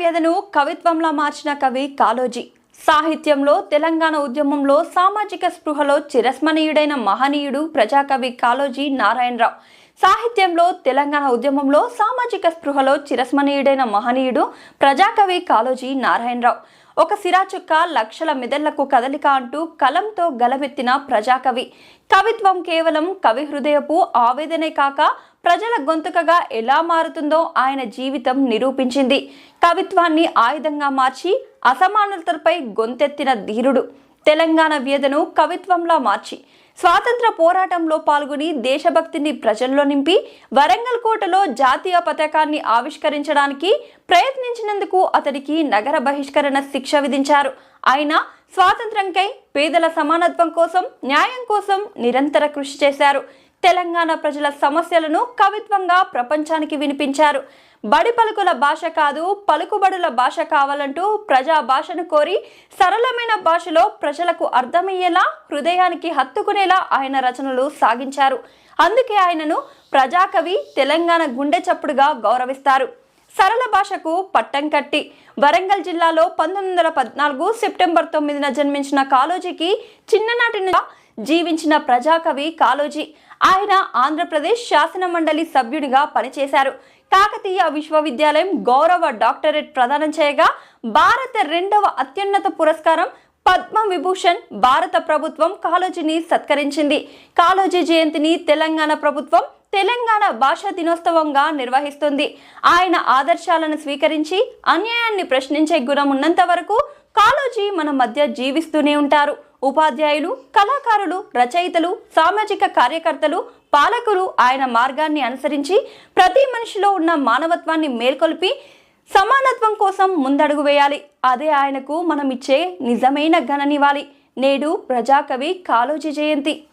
వ్యధను కవిత్వంలా మార్చిన కవి కాలోజీ సాహిత్యంలో తెలంగాణ ఉద్యమంలో సామాజిక స్పృహలో చిరస్మరణీయుడైన మహనీయుడు ప్రజాకవి కాలోజీ నారాయణరావు. సాహిత్యంలో తెలంగాణ ఉద్యమంలో సామాజిక స్పృహలో చిరస్మరణీయుడైన మహనీయుడు ప్రజాకవి కాలోజీ నారాయణరావు. ఒక సిరాచుక్క లక్షల మెదళ్ళకు కదలిక అంటూ కలంతో గలమెత్తిన ప్రజాకవి. కవిత్వం కేవలం కవి హృదయపు ఆవేదనే కాక ప్రజల గొంతుకగా ఎలా మారుతుందో ఆయన జీవితం నిరూపించింది. కవిత్వాన్ని ఆయుధంగా మార్చి అసమానతలపై గొంతెత్తిన ధీరుడు. తెలంగాణ వేదను కవిత్వంలా మార్చి స్వాతంత్ర పోరాటంలో పాల్గొని దేశభక్తిని ప్రజల్లో నింపి వరంగల్ కోటలో జాతీయ పతాకాన్ని ఆవిష్కరించడానికి ప్రయత్నించినందుకు అతడికి నగర బహిష్కరణ శిక్ష విధించారు. ఆయన స్వాతంత్రంకై పేదల సమానత్వం కోసం న్యాయం కోసం నిరంతర కృషి చేశారు. తెలంగాణ ప్రజల సమస్యలను కవిత్వంగా ప్రపంచానికి వినిపించారు. బడి పలుకుల భాష కాదు పలుకుబడుల భాష కావాలంటూ ప్రజా భాషను కోరి సరళమైన భాషలో ప్రజలకు అర్థమయ్యేలా హృదయానికి హత్తుకునేలా ఆయన రచనలు సాగించారు. అందుకే ఆయనను ప్రజాకవి తెలంగాణ గుండె చప్పుడుగా గౌరవిస్తారు. సరళ భాషకు పట్టం కట్టి వరంగల్ జిల్లాలో పంతొమ్మిది వందల పద్నాలుగు సెప్టెంబర్ తొమ్మిదిన జన్మించిన కాలోజీకి చిన్ననాటి నుంచి జీవించిన ప్రజాకవి కాలోజీ. ఆయన ఆంధ్రప్రదేశ్ శాసనమండలి సభ్యునిగా సభ్యుడిగా పనిచేశారు. కాకతీయ విశ్వవిద్యాలయం గౌరవ డాక్టరేట్ ప్రదానం చేయగా భారత రెండవ అత్యున్నత పురస్కారం పద్మ విభూషణ్ భారత ప్రభుత్వం కాలోజీని సత్కరించింది. కాలోజీ జయంతిని తెలంగాణ ప్రభుత్వం తెలంగాణ భాషా దినోత్సవంగా నిర్వహిస్తుంది. ఆయన ఆదర్శాలను స్వీకరించి అన్యాయాన్ని ప్రశ్నించే గుణం ఉన్నంత వరకు కాలోజీ మన మధ్య జీవిస్తూనే ఉంటారు. ఉపాధ్యాయులు కళాకారులు రచయితలు సామాజిక కార్యకర్తలు పాలకులు ఆయన మార్గాన్ని అనుసరించి ప్రతి మనిషిలో ఉన్న మానవత్వాన్ని మేల్కొల్పి సమానత్వం కోసం ముందడుగు వేయాలి. అదే ఆయనకు మనం ఇచ్చే నిజమైన ఘననివ్వాలి. నేడు ప్రజాకవి కాళోజీ జయంతి.